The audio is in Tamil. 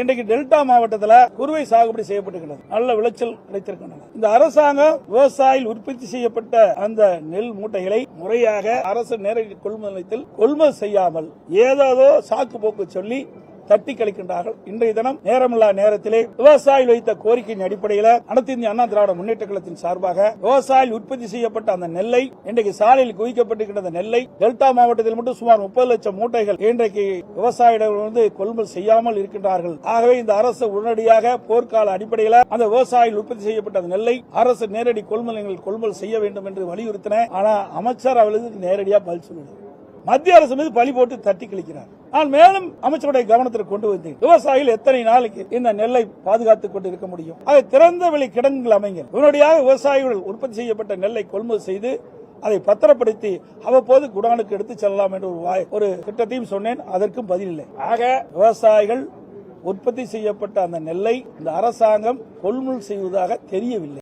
இன்றைக்கு டெல்டா மாவட்டத்தில் குறுவை சாகுபடி செய்யப்பட்டிருக்கிறது. நல்ல விளைச்சல் கிடைத்திருக்கின்றன. இந்த அரசாங்கம் விவசாயிகள் உற்பத்தி செய்யப்பட்ட அந்த நெல் மூட்டைகளை முறையாக அரசு நேரடி கொள்முதல் நிலையத்தில் கொள்முதல் செய்யாமல் ஏதாவது சாக்கு போக்கு சொல்லி தட்டி கழிக்கின்றார்கள். இன்றைய தினம் நேரமில்லா நேரத்திலே விவசாயிகள் வைத்த கோரிக்கையின் அடிப்படையில் அனைத்து இந்திய அண்ணா திராவிட முன்னேற்ற கழகத்தின் சார்பாக விவசாயிகள் உற்பத்தி செய்யப்பட்ட அந்த நெல்லை இன்றைக்கு சாலையில் குவிக்கப்பட்டிருக்கின்ற அந்த நெல்லை டெல்டா மாவட்டத்தில் மட்டும் சுமார் முப்பது லட்சம் மூட்டைகள் இன்றைக்கு விவசாயிகள் வந்து கொள்முதல் செய்யாமல் இருக்கின்றார்கள். ஆகவே இந்த அரசு உடனடியாக போர்க்கால அடிப்படையில் அந்த விவசாயிகள் உற்பத்தி செய்யப்பட்ட அந்த நெல்லை அரசு நேரடி கொள்முதல் கொள்முதல் செய்ய வேண்டும் என்று வலியுறுத்தின. ஆனால் அமைச்சர் அவளுக்கு நேரடியாக பதில் சொல்லுது மத்திய அரசு மீது பழி போட்டு தட்டி கழிக்கிறார். நான் மேலும் அமைச்சருடைய கவனத்திற்கு கொண்டு வந்தேன். விவசாயிகள் எத்தனை நாளைக்கு இந்த நெல்லை பாதுகாத்துக் கொண்டு இருக்க முடியும்? அதை திறந்த வெளி கிடங்குகள் அமைங்க உடனடியாக விவசாயிகள் உற்பத்தி செய்யப்பட்ட நெல்லை கொள்முதல் செய்து அதை பத்திரப்படுத்தி அவ்வப்போது குடானுக்கு எடுத்து செல்லலாம் என்று ஒரு வாய்- ஒரு திட்டத்தையும் சொன்னேன். அதற்கும் பதில் இல்லை. ஆக விவசாயிகள் உற்பத்தி செய்யப்பட்ட அந்த நெல்லை இந்த அரசாங்கம் கொள்முதல் செய்வதாக தெரியவில்லை.